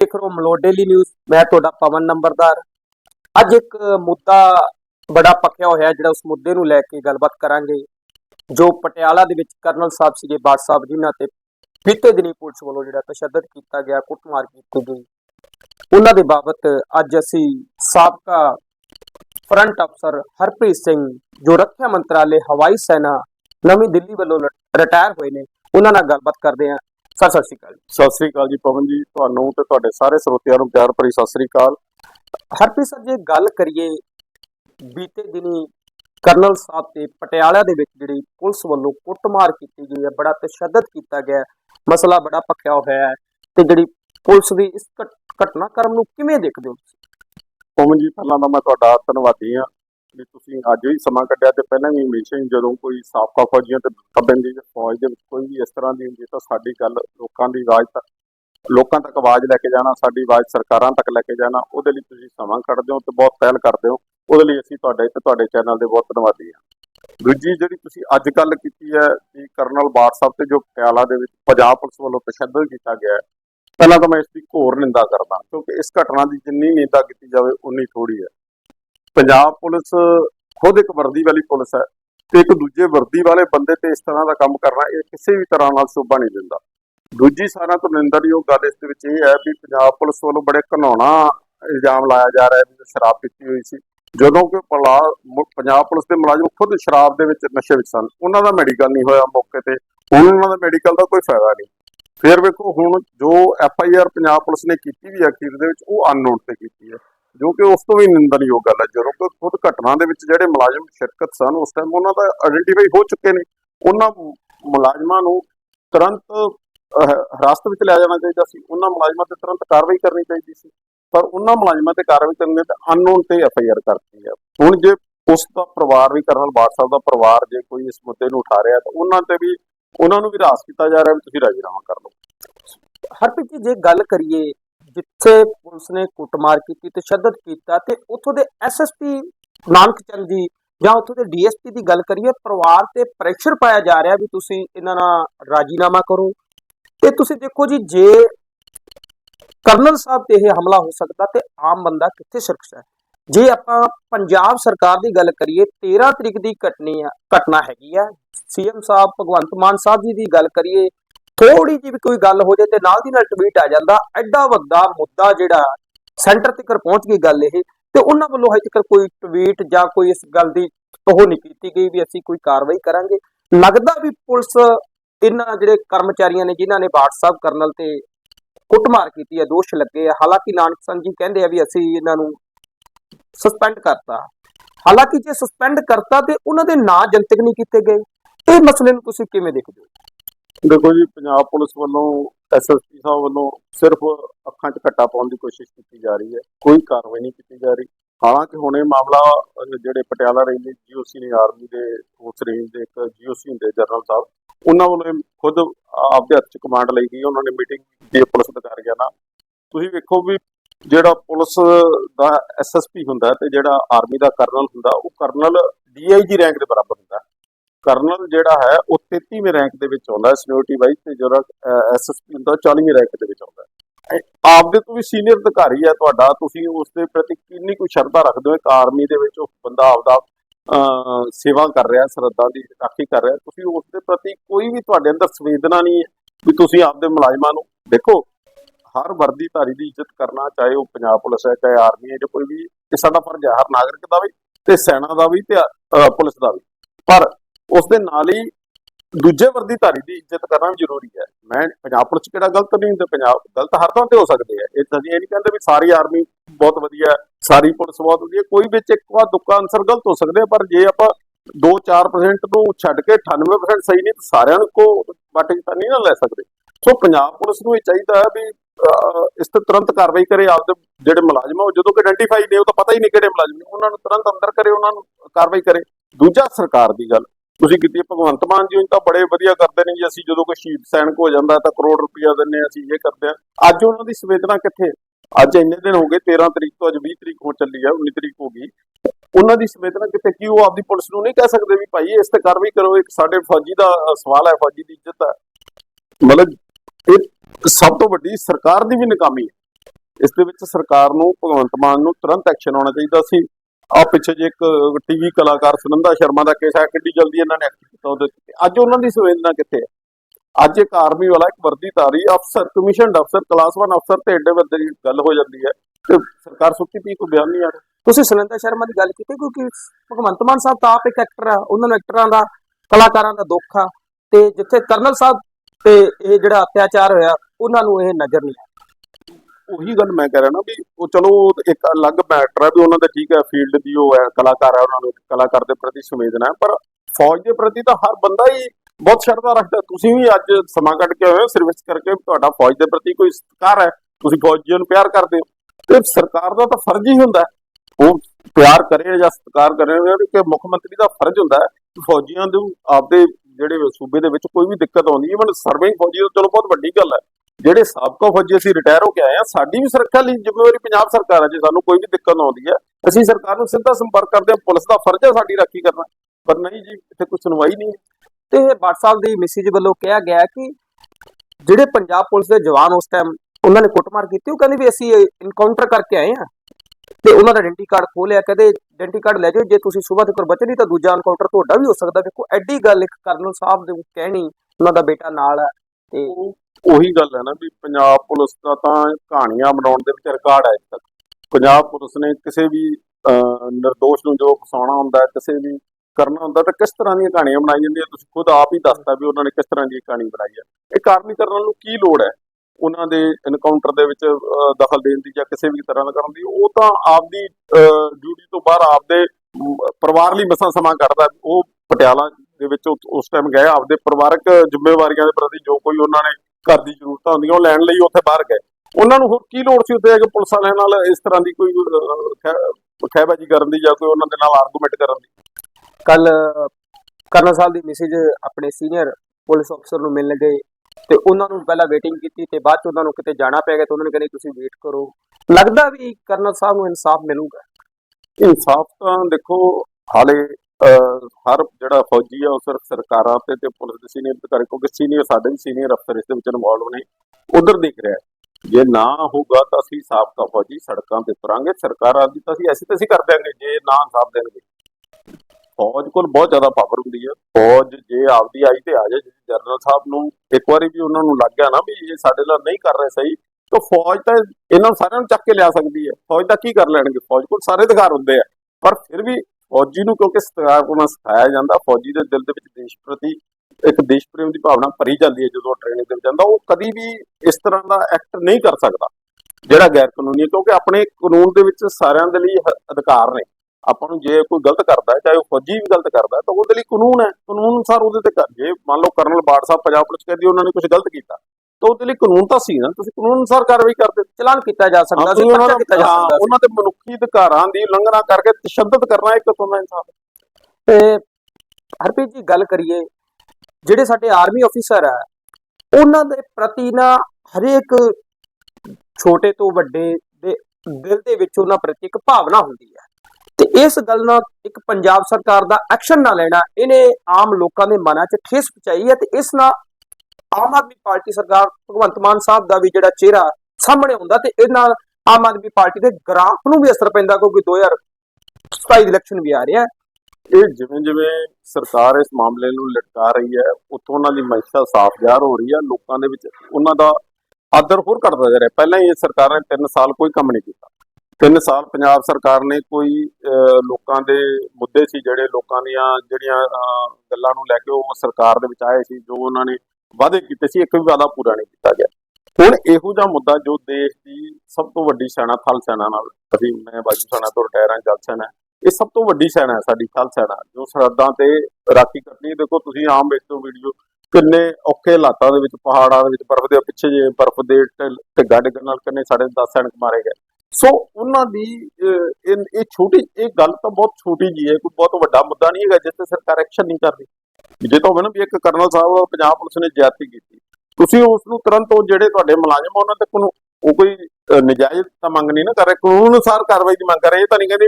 ਦੇਖ ਰਹੇ ਹੋ ਮਲੋਟ ਡੇਲੀ ਨਿਊਜ਼ ਮੈਂ ਤੁਹਾਡਾ ਪਵਨ ਨੰਬਰਦਾਰ। ਅੱਜ ਇੱਕ ਮੁੱਦਾ ਬੜਾ ਪੱਕਿਆ ਹੋਇਆ ਜਿਹੜਾ ਉਸ ਮੁੱਦੇ ਨੂੰ ਲੈ ਕੇ ਗੱਲਬਾਤ ਕਰਾਂਗੇ, ਜੋ ਪਟਿਆਲਾ ਦੇ ਵਿੱਚ ਕਰਨਲ ਸਾਹਿਬ ਸੀਗੇ ਬਾਟ ਸਾਹਿਬ ਜਿਨ੍ਹਾਂ ਤੇ ਬੀਤੇ ਦਿਨੀ ਪੁਲਿਸ ਵੱਲੋਂ ਜਿਹੜਾ ਤਸ਼ੱਦਦ ਕੀਤਾ ਗਿਆ, ਕੁੱਟਮਾਰ ਕੀਤੀ ਗਈ। ਉਹਨਾਂ ਦੇ ਬਾਬਤ ਅੱਜ ਅਸੀਂ ਸਾਬਕਾ ਫਰੰਟ ਅਫਸਰ ਹਰਪ੍ਰੀਤ ਸਿੰਘ, ਜੋ ਰੱਖਿਆ ਮੰਤਰਾਲੇ ਹਵਾਈ ਸੈਨਾ ਨਵੀਂ ਦਿੱਲੀ ਵੱਲੋਂ ਰਿਟਾਇਰ ਹੋਏ ਨੇ, ਉਹਨਾਂ ਨਾਲ ਗੱਲਬਾਤ ਕਰਦੇ ਹਾਂ। ਸਰ ਸਤਿ ਸ਼੍ਰੀ ਅਕਾਲ ਸਤਿ ਸ੍ਰੀ ਅਕਾਲ ਜੀ ਪਵਨ ਜੀ। ਤੁਹਾਨੂੰ ਤੇ ਤੁਹਾਡੇ ਸਾਰੇ ਸਰੋਤਿਆਂ ਨੂੰ ਪਿਆਰ ਭਰੀ ਸਤਿ ਸ੍ਰੀ ਅਕਾਲ। ਹਰਪ੍ਰੀਤ ਸਰ ਜੇ ਗੱਲ ਕਰੀਏ ਬੀਤੇ ਦਿਨੀ ਕਰਨਲ ਸਾਹਿਬ ਤੇ ਪਟਿਆਲਾ ਦੇ ਵਿੱਚ ਜਿਹੜੀ ਪੁਲਿਸ ਵੱਲੋਂ ਕੁੱਟਮਾਰ ਕੀਤੀ ਗਈ ਹੈ ਬੜਾ ਤਸ਼ੱਦਦ ਕੀਤਾ ਗਿਆ ਮਸਲਾ ਬੜਾ ਪੱਕਿਆ ਹੋਇਆ ਹੈ ਤੇ ਜਿਹੜੀ ਪੁਲਿਸ ਦੀ ਇਸ ਘਟ- ਘਟਨਾਕ੍ਰਮ ਨੂੰ ਕਿਵੇਂ ਦੇਖਦੇ ਹੋ ਤੁਸੀਂ? ਪਵਨ ਜੀ ਪਹਿਲਾਂ ਤਾਂ ਮੈਂ ਤੁਹਾਡਾ ਧੰਨਵਾਦੀ ਹਾਂ। ਵੀ ਤੁਸੀਂ ਅੱਜ ਹੀ ਸਮਾਂ ਕੱਢਿਆ ਤੇ ਪਹਿਲਾਂ ਵੀ ਹਮੇਸ਼ਾ ਹੀ ਜਦੋਂ ਕੋਈ ਸਾਬਕਾ ਫੌਜੀਆਂ ਤੇ ਪਾਬੰਦੀ ਦੇ ਫੌਜ ਦੇ ਵਿੱਚ ਕੋਈ ਵੀ ਇਸ ਤਰ੍ਹਾਂ ਦੀ ਹੁੰਦੀ ਹੈ ਤਾਂ ਸਾਡੀ ਗੱਲ ਲੋਕਾਂ ਦੀ ਆਵਾਜ਼ ਤੱਕ, ਲੋਕਾਂ ਤੱਕ ਆਵਾਜ਼ ਲੈ ਕੇ ਜਾਣਾ, ਸਾਡੀ ਆਵਾਜ਼ ਸਰਕਾਰਾਂ ਤੱਕ ਲੈ ਕੇ ਜਾਣਾ, ਉਹਦੇ ਲਈ ਤੁਸੀਂ ਸਮਾਂ ਕੱਢਦੇ ਹੋ ਤੇ ਬਹੁਤ ਪਹਿਲ ਕਰਦੇ ਹੋ। ਉਹਦੇ ਲਈ ਅਸੀਂ ਤੁਹਾਡੇ ਤੇ, ਤੁਹਾਡੇ ਚੈਨਲ ਦੇ ਬਹੁਤ ਧੰਨਵਾਦੀ ਹਾਂ। ਦੂਜੀ ਜਿਹੜੀ ਤੁਸੀਂ ਅੱਜ ਗੱਲ ਕੀਤੀ ਹੈ ਕਿ ਕਰਨਲ ਬਾਰ ਸਾਹਿਬ ਤੇ ਜੋ ਪਟਿਆਲਾ ਦੇ ਵਿੱਚ ਪੰਜਾਬ ਪੁਲਿਸ ਵੱਲੋਂ ਤਸ਼ੱਦਦ ਕੀਤਾ ਗਿਆ ਹੈ, ਪਹਿਲਾਂ ਤਾਂ ਮੈਂ ਇਸ ਦੀ ਘੋਰ ਨਿੰਦਾ ਕਰਦਾ, ਕਿਉਂਕਿ ਇਸ ਘਟਨਾ ਦੀ ਜਿੰਨੀ ਨਿੰਦਾ ਕੀਤੀ ਜਾਵੇ, ਉਨੀ ਥੋੜੀ ਹੈ। ਪੰਜਾਬ ਪੁਲਿਸ ਖੁਦ ਇੱਕ ਵਰਦੀ ਵਾਲੀ ਪੁਲਿਸ ਹੈ ਤੇ ਇੱਕ ਦੂਜੇ ਵਰਦੀ ਵਾਲੇ ਬੰਦੇ ਤੇ ਇਸ ਤਰ੍ਹਾਂ ਦਾ ਕੰਮ ਕਰਨਾ, ਇਹ ਕਿਸੇ ਵੀ ਤਰ੍ਹਾਂ ਨਾਲ ਸ਼ੋਭਾ ਨਹੀਂ ਦਿੰਦਾ। ਦੂਜੀ ਸਾਰਿਆਂ ਤੋਂ ਨਿੰਦਣਯੋਗ ਗੱਲ ਇਸ ਦੇ ਵਿੱਚ ਇਹ ਹੈ ਵੀ ਪੰਜਾਬ ਪੁਲਿਸ ਵੱਲੋਂ ਬੜੇ ਘਨਾਉਣਾ ਇਲਜ਼ਾਮ ਲਾਇਆ ਜਾ ਰਿਹਾ ਵੀ ਸ਼ਰਾਬ ਪੀਤੀ ਹੋਈ ਸੀ। ਜਦੋਂ ਕਿ ਪਲਾ- ਪੰਜਾਬ ਪੁਲਿਸ ਦੇ ਮੁਲਾਜ਼ਮ ਖੁਦ ਸ਼ਰਾਬ ਦੇ ਵਿੱਚ ਨਸ਼ੇ ਵਿੱਚ ਸਨ। ਉਹਨਾਂ ਦਾ ਮੈਡੀਕਲ ਨਹੀਂ ਹੋਇਆ ਮੌਕੇ ਤੇ, ਹੁਣ ਉਹਨਾਂ ਦਾ ਮੈਡੀਕਲ ਦਾ ਕੋਈ ਫਾਇਦਾ ਨਹੀਂ। ਫਿਰ ਵੇਖੋ ਹੁਣ ਜੋ F I R Punjab police ਨੇ ਕੀਤੀ ਵੀ ਅਖੀਰ ਦੇ ਵਿੱਚ, ਉਹ ਅਨਨੋਟ ਤੇ ਕੀਤੀ ਹੈ। ਜੋ ਕਿ ਉਸ ਤੋਂ ਵੀ ਨਿੰਦਣਯੋਗ ਗੱਲ ਹੈ। ਜਦੋਂ ਕਿ ਖੁਦ ਘਟਨਾ ਦੇ ਵਿੱਚ ਜਿਹੜੇ ਮੁਲਾਜ਼ਮ ਸ਼ਿਰਕਤ ਸਨ ਉਸ ਟਾਈਮ ਉਹਨਾਂ ਦਾ ਆਇਡੈਂਟੀਫਾਈ ਹੋ ਚੁੱਕੇ ਨੇ। ਉਹਨਾਂ ਮੁਲਾਜ਼ਮਾਂ ਨੂੰ ਤੁਰੰਤ ਅਹ, ਵਿੱਚ ਲਿਆ ਜਾਣਾ ਚਾਹੀਦਾ ਸੀ। ਉਹਨਾਂ ਮੁਲਾਜ਼ਮਾਂ ਤੇ ਤੁਰੰਤ ਕਾਰਵਾਈ ਕਰਨੀ ਚਾਹੀਦੀ ਸੀ। ਪਰ ਉਹਨਾਂ ਮੁਲਾਜ਼ਮਾਂ ਤੇ ਕਾਰਵਾਈ ਕਰਨ ਦੇ ਅਨਨੋਨ ਤੇ ਐਫ ਆਈ ਆਰ ਕਰਤੀ ਹੈ। ਹੁਣ ਜੇ ਉਸ ਦਾ ਪਰਿਵਾਰ ਵੀ ਕਰਨਲ ਬਾਠ ਸਾਹਿਬ ਦਾ ਪਰਿਵਾਰ ਜੇ ਕੋਈ ਇਸ ਮੁੱਦੇ ਨੂੰ ਉਠਾ ਰਿਹਾ ਤਾਂ ਉਹਨਾਂ ਤੇ ਵੀ ਉਹਨਾਂ ਨੂੰ ਵੀ ਹਿਰਾਸ ਕੀਤਾ ਜਾ ਰਿਹਾ ਵੀ ਤੁਸੀਂ ਰਾਜੀਨਾਮਾ ਕਰ ਲਓ। ਹਰਪ੍ਰੀਤ ਜੀ ਜੇ ਗੱਲ ਕਰੀਏ ਜਿੱਥੇ ਪੁਲਿਸ ਨੇ ਕੁੱਟਮਾਰ ਕੀਤੀ ਤਸ਼ੱਦਦ ਕੀਤਾ ਤੇ ਉੱਥੋਂ ਦੇ ਐਸਐਸਪੀ ਨਾਨਕ ਚੰਦ ਜੀ ਜਾਂ ਉੱਥੋਂ ਦੇ ਡੀਐਸਪੀ ਦੀ ਗੱਲ ਕਰੀਏ, ਪਰਿਵਾਰ ਤੇ ਪ੍ਰੈਸ਼ਰ ਪਾਇਆ ਜਾ ਰਿਹਾ ਵੀ ਤੁਸੀਂ ਇਹਨਾਂ ਨਾਲ ਰਾਜੀਨਾਮਾ ਕਰੋ। ਤੇ ਤੁਸੀਂ ਦੇਖੋ ਜੀ, ਜੇ ਕਰਨਲ ਸਾਹਿਬ ਤੇ ਇਹ ਹਮਲਾ ਹੋ ਸਕਦਾ ਤੇ ਆਮ ਬੰਦਾ ਕਿੱਥੇ ਸੁਰੱਖਿਅਤ ਹੈ? ਜੇ ਆਪਾਂ ਪੰਜਾਬ ਸਰਕਾਰ ਦੀ ਗੱਲ ਕਰੀਏ 13 ਤਰੀਕ ਦੀ ਘਟਨੀ ਆ, ਘਟਨਾ ਹੈਗੀ ਆ। ਸੀਐਮ ਸਾਹਿਬ, ਭਗਵੰਤ ਮਾਨ ਸਾਹਿਬ ਜੀ ਦੀ ਗੱਲ ਕਰੀਏ ਥੋੜੀ ਜਿਹੀ ਵੀ ਕੋਈ ਗੱਲ ਹੋ ਜਾਏ ਤੇ ਨਾਲ ਦੀ ਨਾਲ ਟਵੀਟ ਆ ਜਾਂਦਾ। ਐਡਾ ਵੱਡਾ ਮੁੱਦਾ ਜਿਹੜਾ ਸੈਂਟਰ ਤੱਕ ਪਹੁੰਚ ਗਈ ਗੱਲ ਇਹ ਤੇ ਉਹਨਾਂ ਵੱਲੋਂ ਹਜੇ ਤੱਕ ਕੋਈ ਟਵੀਟ ਜਾਂ ਕੋਈ ਇਸ ਗੱਲ ਦੀ ਉਹ ਨਹੀਂ ਕੀਤੀ ਗਈ ਵੀ ਅਸੀਂ ਕੋਈ ਕਾਰਵਾਈ ਕਰਾਂਗੇ। ਲੱਗਦਾ ਵੀ ਪੁਲਿਸ ਇਹਨਾਂ ਜਿਹੜੇ ਕਰਮਚਾਰੀਆਂ ਨੇ ਜਿਨ੍ਹਾਂ ਨੇ WhatsApp ਕਰਨਲ ਤੇ ਕੁੱਟਮਾਰ ਕੀਤੀ ਹੈ, ਦੋਸ਼ ਲੱਗੇ ਆ। ਹਾਲਾਂਕਿ ਨਾਨਕ ਸਿੰਘ ਜੀ ਕਹਿੰਦੇ ਆ ਵੀ ਅਸੀਂ ਇਹਨਾਂ ਨੂੰ ਸਸਪੈਂਡ ਕਰਤਾ। ਹਾਲਾਂਕਿ ਜੇ ਸਸਪੈਂਡ ਕਰਤਾ ਤੇ ਉਹਨਾਂ ਦੇ ਨਾਂ ਜਨਤਕ ਨਹੀਂ ਕੀਤੇ ਗਏ। ਇਹ ਮਸਲੇ ਨੂੰ ਤੁਸੀਂ ਕਿਵੇਂ ਦੇਖਦੇ ਹੋ? ਦੇਖੋ ਜੀ, ਪੰਜਾਬ ਪੁਲਿਸ ਵੱਲੋਂ ਐਸਐਸਪੀ ਸਾਹਿਬ ਵੱਲੋਂ ਸਿਰਫ ਅੱਖਾਂ 'ਚ ਘੱਟਾ ਪਾਉਣ ਦੀ ਕੋਸ਼ਿਸ਼ ਕੀਤੀ ਜਾ ਰਹੀ ਹੈ। ਕੋਈ ਕਾਰਵਾਈ ਨਹੀਂ ਕੀਤੀ ਜਾ ਰਹੀ। ਹਾਲਾਂਕਿ ਹੁਣ ਇਹ ਮਾਮਲਾ ਜਿਹੜੇ ਪਟਿਆਲਾ ਰੇਂਜ ਦੇ ਜੀਓਸੀ ਨੇ ਆਰਮੀ ਦੇ, ਉਸ ਰੇਂਜ ਦੇ ਇੱਕ ਜੀਓਸੀ ਹੁੰਦੇ ਜਨਰਲ ਸਾਹਿਬ, ਉਹਨਾਂ ਵੱਲੋਂ ਖੁਦ ਆਪਦੇ ਹੱਥ 'ਚ ਕਮਾਂਡ ਲਈ ਗਈ, ਉਹਨਾਂ ਨੇ ਮੀਟਿੰਗ ਕੀਤੀ ਪੁਲਿਸ ਅਧਿਕਾਰੀਆਂ ਨਾਲ। ਤੁਸੀਂ ਵੇਖੋ ਵੀ ਜਿਹੜਾ ਪੁਲਿਸ ਦਾ ਐਸਐਸਪੀ ਹੁੰਦਾ ਤੇ ਜਿਹੜਾ ਆਰਮੀ ਦਾ ਕਰਨਲ ਹੁੰਦਾ, ਉਹ ਕਰਨਲ ਡੀਆਈਜੀ ਰੈਂਕ ਦੇ ਬਰਾਬਰ ਹੁੰਦਾ। ਕਰਨਲ ਜਿਹੜਾ ਹੈ, ਉਹ 33ਵੇਂ ਰੈਂਕ ਦੇ ਵਿੱਚ ਆਉਂਦਾ ਸੀਨੀਅਰਟੀ ਵਾਈਜ਼ ਤੇ ਜਿਹੜਾ ਐਸਐਸਪੀ ਹੁੰਦਾ, ਉਹ 40ਵੇਂ ਰੈਂਕ ਦੇ ਵਿੱਚ ਆਉਂਦਾ ਆਪਦੇ ਤੋਂ ਵੀ ਸੀਨੀਅਰ ਅਧਿਕਾਰੀ ਹੈ ਤੁਹਾਡਾ, ਤੁਸੀਂ ਉਸ ਦੇ ਪ੍ਰਤੀ ਕਿੰਨੀ ਕੋਈ ਸ਼ਰਧਾ ਰੱਖਦੇ ਹੋ? ਇੱਕ ਆਰਮੀ ਦੇ ਵਿੱਚ ਉਹ ਬੰਦਾ ਆਪਦਾ ਸੇਵਾ ਕਰ ਰਿਹਾ, ਸਰਹੱਦਾਂ ਦੀ ਰਾਖੀ ਕਰ ਰਿਹਾ। ਤੁਸੀਂ ਉਸ ਦੇ ਪ੍ਰਤੀ ਕੋਈ ਵੀ ਤੁਹਾਡੇ ਅੰਦਰ ਸੰਵੇਦਨਾ ਨਹੀਂ ਹੈ ਵੀ ਤੁਸੀਂ ਆਪਦੇ ਮੁਲਾਜ਼ਮਾਂ ਨੂੰ, ਦੇਖੋ, ਹਰ ਵਰਦੀਧਾਰੀ ਦੀ ਇੱਜ਼ਤ ਕਰਨਾ, ਚਾਹੇ ਉਹ ਪੰਜਾਬ ਪੁਲਿਸ ਹੈ, ਚਾਹੇ ਆਰਮੀ ਹੈ, ਜਾਂ ਕੋਈ ਵੀ, ਇਹ ਸਾਡਾ ਫਰਜ਼ ਹੈ, ਹਰ ਨਾਗਰਿਕ ਦਾ ਵੀ ਤੇ ਸੈਨਾ ਦਾ ਵੀ ਤੇ ਪੁਲਿਸ ਦਾ ਵੀ। ਪਰ ਉਸ ਦੇ ਨਾਲ ਹੀ ਦੂਜੇ ਵਰਦੀ ਧਾਰੀ ਦੀ ਇੱਜ਼ਤ ਕਰਨਾ ਵੀ ਜ਼ਰੂਰੀ ਹੈ। ਮੈਂ ਪੰਜਾਬ ਪੁਲਿਸ 'ਚ ਕਿਹੜਾ ਗਲਤ ਨਹੀਂ ਹੁੰਦਾ ਪੰਜਾਬ ਗਲਤ ਹਰ ਥਾਂ ਤੇ ਹੋ ਸਕਦੇ ਆ। ਇਹ ਤਾਂ ਅਸੀਂ ਇਹ ਨਹੀਂ ਕਹਿੰਦੇ ਵੀ ਸਾਰੀ ਆਰਮੀ ਬਹੁਤ ਵਧੀਆ ਸਾਰੀ ਪੁਲਿਸ ਬਹੁਤ ਵਧੀਆ ਕੋਈ ਵਿੱਚ ਇੱਕ ਵਾਰ ਦੁੱਕਾ ਅਨਸਰ ਗਲਤ ਹੋ ਸਕਦੇ ਆ, ਪਰ ਜੇ ਆਪਾਂ 2-4% ਨੂੰ ਛੱਡ ਕੇ 98% ਸਹੀ ਨਹੀਂ ਤਾਂ ਸਾਰਿਆਂ ਨੂੰ ਕੋ ਬਾਟੇ ਤਾਂ ਨਹੀਂ ਨਾ ਲੈ ਸਕਦੇ। ਸੋ ਪੰਜਾਬ ਪੁਲਿਸ ਨੂੰ ਇਹ ਚਾਹੀਦਾ ਹੈ ਵੀ ਇਸ ਤੇ ਤੁਰੰਤ ਕਾਰਵਾਈ ਕਰੇ ਆਪਦੇ ਜਿਹੜੇ ਮੁਲਾਜ਼ਮ ਆ ਉਹ ਜਦੋਂ ਕਿ ਆਇਡੈਂਟੀਫਾਈ ਨੇ ਉਹ ਤਾਂ ਪਤਾ ਹੀ ਨਹੀਂ ਕਿਹੜੇ ਮੁਲਾਜ਼ਮ ਨੇ ਉਹਨਾਂ ਨੂੰ ਤੁਰੰਤ ਅੰਦਰ ਕਰੇ ਉਹਨਾਂ ਨੂੰ ਕਾਰਵਾਈ ਕਰੇ। ਦੂਜਾ ਸਰਕਾਰ ਦੀ ਗੱਲ ਤੁਸੀਂ ਕੀਤੀ ਭਗਵੰਤ ਮਾਨ ਜੀ ਤਾਂ ਬੜੇ ਵਧੀਆ ਕਰਦੇ ਨੇ ਜੀ ਅਸੀਂ ਜਦੋਂ ਕੋਈ ਸ਼ਹੀਦ ਸੈਨਿਕ ਹੋ ਜਾਂਦਾ ਤਾਂ ਕਰੋੜ ਰੁਪਇਆ ਦਿੰਨੇ ਹਾਂ, ਅਸੀਂ ਇਹ ਕਰਦੇ ਹਾਂ। ਅੱਜ ਉਹਨਾਂ ਦੀ ਸੰਵੇਦਨਾ ਕਿੱਥੇ? ਅੱਜ ਇੰਨੇ ਦਿਨ ਹੋ ਗਏ 13 ਤਰੀਕ ਤੋਂ ਅੱਜ 20 ਤਰੀਕ ਹੋ ਚੱਲੀ ਹੈ 19 ਤਰੀਕ ਹੋ ਗਈ। ਉਹਨਾਂ ਦੀ ਸੰਵੇਦਨਾ ਕਿੱਥੇ? ਕੀ ਉਹ ਆਪਦੀ ਪੁਲਿਸ ਨੂੰ ਨਹੀਂ ਕਹਿ ਸਕਦੇ ਵੀ ਭਾਈ ਇਸ ਤੇ ਕਾਰਵਾਈ ਕਰੋ ਇੱਕ ਸਾਡੇ ਫੌਜੀ ਦਾ ਸਵਾਲ ਹੈ ਫੌਜੀ ਦੀ ਇੱਜ਼ਤ ਹੈ। ਮਤਲਬ ਇਹ ਸਭ ਤੋਂ ਵੱਡੀ ਸਰਕਾਰ ਦੀ ਵੀ ਨਕਾਮੀ ਹੈ। ਇਸ ਦੇ ਵਿੱਚ ਸਰਕਾਰ ਨੂੰ ਭਗਵੰਤ ਮਾਨ ਨੂੰ ਤੁਰੰਤ ਐਕਸ਼ਨ ਆਉਣਾ ਚਾਹੀਦਾ ਸੀ। ਆ ਪਿੱਛੇ ਜੇ ਇੱਕ ਟੀਵੀ ਕਲਾਕਾਰ ਸੁਨੰਦਾ ਸ਼ਰਮਾ ਦਾ ਕੇਸ ਹੈ, ਕਿੰਨੀ ਜਲਦੀ ਇਹਨਾਂ ਨੇ ਐਕਟ ਕੀਤਾ ਉਹਦੇ ਅੱਜ ਉਹਨਾਂ ਦੀ ਸੰਵੇਦਨਾ ਕਿੱਥੇ ਹੈ? ਅੱਜ ਇੱਕ ਆਰਮੀ ਵਾਲਾ, ਇੱਕ ਵਰਦੀ ਅਫਸਰ ਕਮਿਸ਼ਨਡ ਅਫਸਰ ਕਲਾਸ 1 ਅਫਸਰ ਤੇ ਏਡੇ ਵੱਡੇ ਗੱਲ ਹੋ ਜਾਂਦੀ ਹੈ ਤੇ ਸਰਕਾਰ ਸੁੱਤੀ ਪਈ, ਕੋਈ ਬਿਆਨ ਨਹੀਂ ਆ ਰਿਹਾ। ਤੁਸੀਂ ਸੁਨੰਦਾ ਸ਼ਰਮਾ ਦੀ ਗੱਲ ਕੀਤੀ ਕਿਉਂਕਿ ਭਗਵੰਤ ਮਾਨ ਸਾਹਿਬ ਤਾਂ ਆਪ ਇੱਕ ਐਕਟਰ ਆ, ਉਹਨਾਂ ਨੂੰ ਐਕਟਰਾਂ ਦਾ, ਕਲਾਕਾਰਾਂ ਦਾ ਦੁੱਖ ਆ ਤੇ ਜਿੱਥੇ ਕਰਨਲ ਸਾਹਿਬ ਤੇ ਇਹ ਜਿਹੜਾ ਅਤਿਆਚਾਰ ਹੋਇਆ, ਉਹਨਾਂ ਨੂੰ ਇਹ ਨਜ਼ਰ ਨਹੀਂ ਆਇਆ। ਉਹੀ ਗੱਲ ਮੈਂ ਕਹਿ ਰਿਹਾ ਨਾ ਵੀ ਉਹ ਚਲੋ ਇੱਕ ਅਲੱਗ ਮੈਟਰ ਹੈ ਵੀ ਉਹਨਾਂ ਦਾ ਠੀਕ ਹੈ ਫੀਲਡ ਦੀ ਉਹ ਹੈ, ਕਲਾਕਾਰ ਹੈ ਉਹਨਾਂ ਨੂੰ ਕਲਾਕਾਰ ਦੇ ਪ੍ਰਤੀ ਸੰਵੇਦਨਾ ਹੈ, ਪਰ ਫੌਜ ਦੇ ਪ੍ਰਤੀ ਤਾਂ ਹਰ ਬੰਦਾ ਹੀ ਬਹੁਤ ਸ਼ਰਧਾ ਰੱਖਦਾ ਤੁਸੀਂ ਵੀ ਅੱਜ ਸਮਾਂ ਕੱਢ ਕੇ ਆਏ ਹੋ ਸਰਵਿਸ ਕਰਕੇ ਤੁਹਾਡਾ ਫੌਜ ਦੇ ਪ੍ਰਤੀ ਕੋਈ ਸਤਿਕਾਰ ਹੈ, ਤੁਸੀਂ ਫੌਜੀਆਂ ਨੂੰ ਪਿਆਰ ਕਰਦੇ ਹੋ। ਤੇ ਸਰਕਾਰ ਦਾ ਤਾਂ ਫਰਜ਼ ਹੀ ਹੁੰਦਾ ਉਹ ਪਿਆਰ ਕਰੇ ਜਾਂ ਸਤਿਕਾਰ ਕਰੇ ਕਿ ਮੁੱਖ ਮੰਤਰੀ ਦਾ ਫਰਜ਼ ਹੁੰਦਾ ਕਿ ਫੌਜੀਆਂ ਨੂੰ ਆਪਦੇ ਜਿਹੜੇ ਸੂਬੇ ਦੇ ਵਿੱਚ ਕੋਈ ਵੀ ਦਿੱਕਤ ਆਉਂਦੀ ਹੈ ਮਨ ਸਰਵਿੰਗ ਫੌਜੀ ਤਾਂ ਚਲੋ ਬਹੁਤ ਵੱਡੀ ਗੱਲ ਹੈ। ਜਿਹੜੇ ਸਾਬਕਾ ਫੌਜੀ ਅਸੀਂ ਰਿਟਾਇਰ ਹੋ ਕੇ ਆਏ ਆ ਸਾਡੀ ਵੀ ਸੁਰੱਖਿਆ ਲਈ ਜ਼ਿੰਮੇਵਾਰੀ ਪੰਜਾਬ ਸਰਕਾਰ ਹੈ ਜੇ, ਸਾਨੂੰ ਕੋਈ ਵੀ ਦਿੱਕਤ ਆਉਂਦੀ ਹੈ। ਅਸੀਂ ਸਰਕਾਰ ਨੂੰ ਸਿੱਧਾ ਸੰਪਰਕ ਕਰਦੇ ਹਾਂ, ਪੁਲਿਸ ਦਾ ਫਰਜ਼ ਹੈ ਸਾਡੀ ਰਾਖੀ ਕਰਨਾ। ਪਰ ਨਹੀਂ ਜੀ, ਇੱਥੇ ਕੋਈ ਸੁਣਵਾਈ ਨਹੀਂ ਤੇ ਭੱਟ ਦੀ ਮੈਸੇਜ ਵੱਲੋਂ ਕਿਹਾ ਗਿਆ ਕਿ ਜਿਹੜੇ ਪੰਜਾਬ ਪੁਲਿਸ ਦੇ ਜਵਾਨ ਉਸ ਟਾਈਮ ਉਹਨਾਂ ਨੇ ਕੁੱਟਮਾਰ ਕੀਤੀ, ਉਹ ਕਹਿੰਦੇ ਵੀ ਅਸੀਂ ਇਨਕਾਊਂਟਰ ਕਰਕੇ ਆਏ ਆ ਤੇ ਉਹਨਾਂ ਦਾ ਆਇਡੈਂਟੀ ਕਾਰਡ ਖੋਲਿਆ ਕਹਿੰਦੇ ਆਇਡੈਂਟੀ ਕਾਰਡ ਲੈ ਜਾਓ, ਜੇ ਤੁਸੀਂ ਸਵੇਰ ਤੱਕ ਬਚੇ ਨਹੀਂ ਤਾਂ ਦੂਜਾ ਇਨਕਾਊਂਟਰ ਤੁਹਾਡਾ ਵੀ ਹੋ ਸਕਦਾ। ਦੇਖੋ, ਐਡੀ ਗੱਲ ਇੱਕ ਕਰਨਲ ਸਾਹਿਬ ਦੇ ਕਹਿਣੀ, ਉਹਨਾਂ ਦਾ ਬੇਟਾ ਨਾਲ ਹੈ, ਤੇ ਉਹੀ ਗੱਲ ਹੈ ਨਾ ਵੀ ਪੰਜਾਬ ਪੁਲਿਸ ਦਾ ਤਾਂ ਕਹਾਣੀਆਂ ਬਣਾਉਣ ਦੇ ਵਿੱਚ ਰਿਕਾਰਡ ਹੈ ਅੱਜ ਤੱਕ। ਪੰਜਾਬ ਪੁਲਿਸ ਨੇ ਕਿਸੇ ਵੀ ਅਹ, ਨਿਰਦੋਸ਼ ਨੂੰ ਜੋ ਫਸਾਉਣਾ ਹੁੰਦਾ ਕਿਸੇ ਵੀ ਕਰਨਾ ਹੁੰਦਾ ਤਾਂ ਕਿਸ ਤਰ੍ਹਾਂ ਦੀਆਂ ਕਹਾਣੀਆਂ ਬਣਾਈ ਜਾਂਦੀਆਂ ਤੁਸੀਂ ਖੁਦ ਆਪ ਹੀ ਦੱਸਤਾ ਵੀ ਉਹਨਾਂ ਨੇ ਕਿਸ ਤਰ੍ਹਾਂ ਦੀ ਕਹਾਣੀ ਬਣਾਈ ਹੈ। ਇਹ ਕਾਰਨੀ ਕਰਨ ਨੂੰ ਕੀ ਲੋੜ ਹੈ? ਉਹਨਾਂ ਦੇ ਇਨਕਾਊਂਟਰ ਦੇ ਵਿੱਚ ਦਖਲ ਦੇਣ ਦੀ ਜਾਂ ਕਿਸੇ ਵੀ ਤਰ੍ਹਾਂ ਦਾ ਕਰਨ ਦੀ ਉਹ ਤਾਂ ਆਪਦੀ ਡਿਊਟੀ ਤੋਂ ਬਾਹਰ ਆਪਦੇ ਪਰਿਵਾਰ ਲਈ ਮਸਾਂ ਸਮਾਂ ਕੱਢਦਾ। ਉਹ ਪਟਿਆਲਾ ਦੇ ਵਿੱਚ ਉਸ ਟਾਈਮ ਗਏ ਆਪਦੇ ਪਰਿਵਾਰਕ ਜ਼ਿੰਮੇਵਾਰੀਆਂ ਦੇ ਪ੍ਰਤੀ ਜੋ ਕੋਈ ਉਹਨਾਂ ਨੇ ਘਰ ਦੀ ਜ਼ਰੂਰਤਾਂ ਹੁੰਦੀਆਂ ਉਹ ਲੈਣ ਲਈ ਉੱਥੇ ਬਾਹਰ ਗਏ। ਉਹਨਾਂ ਨੂੰ ਹੋਰ ਕੀ ਲੋੜ ਸੀ ਉੱਥੇ ਆ ਕੇ ਪੁਲਿਸ ਵਾਲਿਆਂ ਨਾਲ ਇਸ ਤਰ੍ਹਾਂ ਦੀ ਕੋਈ ਖਹਿਬਾਜ਼ੀ ਕਰਨ ਦੀ ਜਾਂ ਕੋਈ ਉਹਨਾਂ ਦੇ ਨਾਲ ਆਰਗੂਮੈਂਟ ਕਰਨ ਦੀ? ਕੱਲ ਕਰਨਲ ਸਾਹਿਬ ਦੀ ਮੈਸੇਜ ਆਪਣੇ ਸੀਨੀਅਰ ਪੁਲਿਸ ਅਫਸਰ ਨੂੰ ਮਿਲਣ ਗਏ ਤੇ ਉਹਨਾਂ ਨੂੰ ਪਹਿਲਾਂ ਵੇਟਿੰਗ ਕੀਤੀ ਤੇ ਬਾਅਦ ਚ ਉਹਨਾਂ ਨੂੰ ਕਿਤੇ ਜਾਣਾ ਪੈ ਗਿਆ ਤੇ ਉਹਨਾਂ ਨੇ ਕਹਿੰਦੇ ਤੁਸੀਂ ਵੇਟ ਕਰੋ। ਲੱਗਦਾ ਵੀ ਕਰਨਲ ਸਾਹਿਬ ਨੂੰ ਇਨਸਾਫ ਮਿਲੂਗਾ। ਇਨਸਾਫ ਤਾਂ ਦੇਖੋ ਹਾਲੇ ਹਰ ਜਿਹੜਾ ਫੌਜੀ ਆ, ਉਹ ਸਿਰਫ ਸਰਕਾਰਾਂ ਤੇ ਤੇ ਪੁਲਿਸ ਦੇ ਸੀਨੀਅਰ ਅਧਿਕਾਰੀ ਕਿਉਂਕਿ ਸੀਨੀਅਰ ਸਾਡੇ ਵੀ ਸੀਨੀਅਰ ਅਫਸਰ ਇਸ ਦੇ ਵਿੱਚ ਇਨਵੋਲਵ ਨੇ, ਉਧਰ ਦੇਖ ਰਿਹਾ ਜੇ ਨਾ ਹੋਊਗਾ ਤਾਂ ਅਸੀਂ ਸਾਬਕਾ ਫੌਜੀ ਸੜਕਾਂ ਤੇ ਤੁਰਾਂਗੇ ਸਰਕਾਰਾਂ ਦੀ ਤਾਂ ਅਸੀਂ ਐਸੀ ਤੈਸੀ ਕਰ ਦਿਆਂਗੇ, ਜੇ ਨਾ ਇਨਸਾਫ ਦੇਣਗੇ। ਫੌਜ ਕੋਲ ਬਹੁਤ ਜ਼ਿਆਦਾ ਪਾਵਰ ਹੁੰਦੀ ਹੈ ਫੌਜ ਜੇ ਆਪਦੀ ਆਈ ਤੇ ਆ ਜਾਏ ਜਿਵੇਂ ਜਨਰਲ ਸਾਹਿਬ ਨੂੰ ਇੱਕ ਵਾਰੀ ਵੀ ਉਹਨਾਂ ਨੂੰ ਲੱਗ ਗਿਆ ਨਾ ਵੀ ਇਹ ਸਾਡੇ ਨਾਲ ਨਹੀਂ ਕਰ ਰਹੇ ਸਹੀ, ਤਾਂ ਫੌਜ ਤਾਂ ਇਹਨਾਂ ਸਾਰਿਆਂ ਨੂੰ ਚੱਕ ਕੇ ਲਿਆ ਸਕਦੀ ਹੈ ਫੌਜ ਦਾ ਕੀ ਕਰ ਲੈਣਗੇ? ਫੌਜ ਕੋਲ ਸਾਰੇ ਅਧਿਕਾਰ ਹੁੰਦੇ ਆ। ਪਰ ਫਿਰ ਵੀ ਫੌਜੀ ਨੂੰ ਕਿਉਂਕਿ ਸਤਿਕਾਰ ਕਰਨਾ ਸਿਖਾਇਆ ਜਾਂਦਾ ਫੌਜੀ ਦੇ ਦਿਲ ਦੇ ਵਿੱਚ ਦੇਸ਼ ਪ੍ਰਤੀ ਇੱਕ ਦੇਸ਼ ਪ੍ਰੇਮ ਦੀ ਭਾਵਨਾ ਭਰੀ ਜਾਂਦੀ ਹੈ ਜਦੋਂ ਟ੍ਰੇਨਿੰਗ ਦੇ ਜਾਂਦਾ ਉਹ ਕਦੀ ਵੀ ਇਸ ਤਰ੍ਹਾਂ ਦਾ ਐਕਟ ਨਹੀਂ ਕਰ ਸਕਦਾ ਜਿਹੜਾ ਗੈਰ ਕਾਨੂੰਨੀ ਹੈ ਕਿਉਂਕਿ ਆਪਣੇ ਕਾਨੂੰਨ ਦੇ ਵਿੱਚ ਸਾਰਿਆਂ ਦੇ ਲਈ ਅਧਿਕਾਰ ਨੇ। ਆਪਾਂ ਨੂੰ ਜੇ ਕੋਈ ਗਲਤ ਕਰਦਾ ਹੈ ਚਾਹੇ ਉਹ ਫੌਜੀ ਵੀ ਗਲਤ ਕਰਦਾ ਹੈ, ਤਾਂ ਉਹਦੇ ਲਈ ਕਾਨੂੰਨ ਹੈ। ਕਾਨੂੰਨ ਅਨੁਸਾਰ ਉਹਦੇ ਤੇ ਜੇ ਮੰਨ ਲਓ ਕਰਨਲ ਬਾੜ ਸਾਹਿਬ ਪੰਜਾਬ ਪੁਲਿਸ ਕਹਿੰਦੀ ਉਹਨਾਂ ਨੇ ਕੁਝ ਗਲਤ ਕੀਤਾ ਤਾਂ ਉਹਦੇ ਲਈ ਕਾਨੂੰਨ ਤਾਂ ਸੀ ਨਾ ਤੁਸੀਂ ਕਾਨੂੰਨ ਅਨੁਸਾਰ ਕਾਰਵਾਈ ਕਰਦੇ ਚਲਾਨ ਕੀਤਾ ਜਾ ਸਕਦਾ ਸੀ ਪਰਚਾ ਕੀਤਾ ਜਾ ਸਕਦਾ ਸੀ। ਉਹਨਾਂ ਦੇ ਮਨੁੱਖੀ ਅਧਿਕਾਰਾਂ ਦੀ ਉਲੰਘਣਾ ਕਰਕੇ ਤਸ਼ੱਦਦ ਕਰਨਾ ਇੱਕ ਤੋਂ ਇਨਸਾਫ ਤੇ ਹਰਪ੍ਰੀਤ ਜੀ ਗੱਲ ਕਰੀਏ ਜਿਹੜੇ ਸਾਡੇ ਆਰਮੀ ਅਫੀਸਰ ਆ ਉਹਨਾਂ ਦੇ ਪ੍ਰਤੀ ਨਾ ਹਰੇਕ ਛੋਟੇ ਤੋਂ ਵੱਡੇ ਦੇ ਦਿਲ ਦੇ ਵਿੱਚ ਉਹਨਾਂ ਪ੍ਰਤੀ ਇੱਕ ਭਾਵਨਾ ਹੁੰਦੀ ਹੈ ਤੇ ਇਸ ਗੱਲ ਨਾਲ ਇੱਕ ਪੰਜਾਬ ਸਰਕਾਰ ਦਾ ਐਕਸ਼ਨ ਨਾ ਲੈਣਾ ਇਹਨੇ ਆਮ ਲੋਕਾਂ ਦੇ ਮਨਾਂ 'ਚ ਠੇਸ ਪਹੁੰਚਾਈ ਹੈ ਤੇ ਇਸ ਨਾਲ ਆਮ ਆਦਮੀ ਪਾਰਟੀ ਸਰਕਾਰ ਭਗਵੰਤ ਮਾਨ ਸਾਹਿਬ ਦਾ ਵੀ ਜਿਹੜਾ ਚਿਹਰਾ ਸਾਹਮਣੇ ਹੁੰਦਾ ਤੇ ਇਹ ਨਾਲ ਆਮ ਆਦਮੀ ਪਾਰਟੀ ਦੇ ਗ੍ਰਾਫ ਨੂੰ ਵੀ ਅਸਰ ਪੈਂਦਾ ਕਿਉਂਕਿ 2027 ਇਲੈਕਸ਼ਨ ਵੀ ਆ ਰਿਹਾ ਇਹ ਜਿਵੇਂ ਜਿਵੇਂ ਸਰਕਾਰ ਇਸ ਮਾਮਲੇ ਨੂੰ ਲਟਕਾ ਰਹੀ ਹੈ, ਉੱਥੋਂ ਉਹਨਾਂ ਦੀ ਮਨਸ਼ਾ ਸਾਫ਼ ਜ਼ਾਹਰ ਹੋ ਰਹੀ ਹੈ ਲੋਕਾਂ ਦੇ ਵਿੱਚ ਉਹਨਾਂ ਦਾ ਆਦਰ ਹੋਰ ਘਟਦਾ ਜਾ ਰਿਹਾ। ਪਹਿਲਾਂ ਹੀ ਇਹ ਸਰਕਾਰ ਨੇ 3 ਸਾਲ ਕੋਈ ਕੰਮ ਨਹੀਂ ਕੀਤਾ। 3 ਸਾਲ ਪੰਜਾਬ ਸਰਕਾਰ ਨੇ ਕੋਈ ਲੋਕਾਂ ਦੇ ਮੁੱਦੇ ਸੀ ਜਿਹੜੇ ਲੋਕਾਂ ਦੀਆਂ ਜਿਹੜੀਆਂ ਗੱਲਾਂ ਨੂੰ ਲੈ ਕੇ ਉਹ ਸਰਕਾਰ ਦੇ ਵਿੱਚ ਆਏ ਸੀ, ਜੋ ਉਹਨਾਂ ਨੇ ਵਾਅਦੇ ਕੀਤੇ ਸੀ ਇੱਕ ਵੀ ਵਾਅਦਾ ਪੂਰਾ ਨਹੀਂ ਕੀਤਾ ਗਿਆ। ਹੁਣ ਇਹੋ ਜਿਹਾ ਮੁੱਦਾ ਜੋ ਦੇਸ਼ ਦੀ ਸਭ ਤੋਂ ਵੱਡੀ ਸੈਨਾ, ਥਲ ਸੈਨਾ ਨਾਲ, ਅਸੀਂ ਮੈਂ ਬਾਜੂ ਸੈਨਾ ਤੋਂ ਰਿਟਾਇਰ ਹਾਂ ਜਲ ਸੈਨਾ, ਇਹ ਸਭ ਤੋਂ ਵੱਡੀ ਸੈਨਾ ਹੈ ਸਾਡੀ ਥਲ ਸੈਨਾ, ਜੋ ਸਰਹੱਦਾਂ ਤੇ ਰਾਖੀ ਕਰਨੀ ਦੇਖੋ, ਤੁਸੀਂ ਆਮ ਵੇਖਦੇ ਹੋ ਵੀਡੀਓ ਕਿੰਨੇ ਔਖੇ ਹਾਲਾਤਾਂ ਦੇ ਵਿੱਚ, ਪਹਾੜਾਂ ਦੇ ਵਿੱਚ, ਬਰਫ਼ ਦੇ ਪਿੱਛੇ ਜੇ ਬਰਫ਼ ਦੇ ਢਿੱਲ ਡਿੱਗਣ ਨਾਲ ਕਿੰਨੇ ਸਾਡੇ 10 ਸੈਨਿਕ ਮਾਰੇ ਗਏ। ਸੋ ਉਹਨਾਂ ਦੀ ਇਹ ਛੋਟੀ, ਇਹ ਗੱਲ ਤਾਂ ਬਹੁਤ ਛੋਟੀ ਜੀ ਹੈ, ਕੋਈ ਬਹੁਤ ਵੱਡਾ ਮੁੱਦਾ ਨਹੀਂ ਹੈਗਾ, ਜਿੱਥੇ ਸਰਕਾਰ ਐਕਸ਼ਨ ਨਹੀਂ ਕਰਦੀ ਜੇ ਤਾਂ ਹੋਵੇ ਨਾ ਵੀ ਇੱਕ ਕਰਨਲ ਸਾਹਿਬ ਪੰਜਾਬ ਪੁਲਿਸ ਨੇ ਜ਼ਿਆਦਤੀ ਕੀਤੀ। ਤੁਸੀਂ ਉਸ ਨੂੰ ਤੁਰੰਤ ਉਹ ਜਿਹੜੇ ਤੁਹਾਡੇ ਮੁਲਾਜ਼ਮ ਉਹਨਾਂ ਤੇ ਕਾਨੂੰ ਉਹ ਕੋਈ ਨਜਾਇਜ਼ ਤਾਂ ਮੰਗ ਨਹੀਂ ਨਾ ਕਰ ਰਹੇ ਕਾਨੂੰਨ ਅਨੁਸਾਰ ਕਾਰਵਾਈ ਦੀ ਮੰਗ ਕਰ। ਰਹੇ ਇਹ ਤਾਂ ਨਹੀਂ ਕਹਿੰਦੇ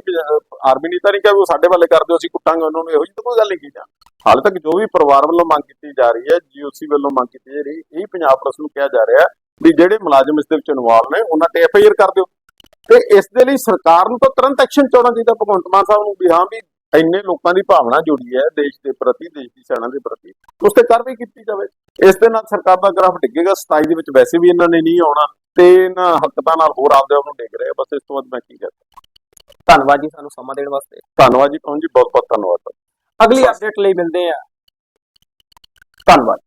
ਆਰਮੀ ਨੇ ਤਾਂ ਨਹੀਂ ਕਿਹਾ ਉਹ ਸਾਡੇ ਵੱਲੇ ਕਰ ਦਿਓ, ਅਸੀਂ ਕੁੱਟਾਂਗੇ ਉਹਨਾਂ ਨੂੰ, ਇਹੋ ਜਿਹੀ ਕੋਈ ਗੱਲ ਨਹੀਂ ਕੀਤੀ। ਹਾਲੇ ਤੱਕ ਜੋ ਵੀ ਪਰਿਵਾਰ ਵੱਲੋਂ ਮੰਗ ਕੀਤੀ ਜਾ ਰਹੀ ਹੈ ਜੀਓਸੀ ਵੱਲੋਂ ਮੰਗ ਕੀਤੀ ਜਾ ਰਹੀ ਹੈ ਇਹ ਪੰਜਾਬ ਪੁਲਿਸ ਨੂੰ ਕਿਹਾ ਜਾ ਰਿਹਾ ਵੀ ਜਿਹੜੇ ਮੁਲਾਜ਼ਮ ਇਸ ਦੇ ਵਿੱਚ ਇਨਵੋਲਵ ਨੇ, ਉਹਨਾਂ ਤੇ ਐਫ ਆਈ ਆਰ ਕਰ ਦਿਓ। ਤੇ ਇਸ ਦੇ ਲਈ ਸਰਕਾਰ ਨੂੰ ਤਾਂ ਤੁਰੰਤ ਐਕਸ਼ਨ ਚਾਉਣਾ ਚਾਹੀਦਾ, ਭਗਵੰਤ ਮਾਨ ਸਾਹਿਬ ਨੂੰ ਵੀ, ਹਾਂ ਵੀ ਇੰਨੇ ਲੋਕਾਂ ਦੀ ਭਾਵਨਾ ਜੁੜੀ ਹੈ ਦੇਸ਼ ਦੇ ਪ੍ਰਤੀ ਦੇਸ਼ ਦੀ ਸੈਨਾ ਦੇ ਪ੍ਰਤੀ। ਉਸ ਤੇ ਕਾਰਵਾਈ ਕੀਤੀ ਜਾਵੇ। ਇਸ ਦੇ ਨਾਲ ਸਰਕਾਰ ਦਾ ਗ੍ਰਾਫ ਡਿੱਗੇਗਾ। 27 ਦੇ ਵਿੱਚ ਵੈਸੇ ਵੀ ਇਹਨਾਂ ਨੇ ਨਹੀਂ ਆਉਣਾ ਤੇ ਇਹਨਾਂ ਹਰਕਤਾਂ ਨਾਲ ਹੋਰ ਆਪਦੇ ਆਪ ਨੂੰ ਡਿੱਗ ਰਹੇ। ਬਸ ਇਸ ਤੋਂ ਬਾਅਦ ਮੈਂ ਕੀ ਕਹਾਂ ਧੰਨਵਾਦ ਜੀ ਸਾਨੂੰ ਸਮਾਂ ਦੇਣ ਵਾਸਤੇ। ਧੰਨਵਾਦ ਜੀ ਕੌਣ ਜੀ? ਬਹੁਤ ਬਹੁਤ ਧੰਨਵਾਦ। ਅਗਲੀ ਅਪਡੇਟ ਲਈ ਮਿਲਦੇ ਆ ਧੰਨਵਾਦ।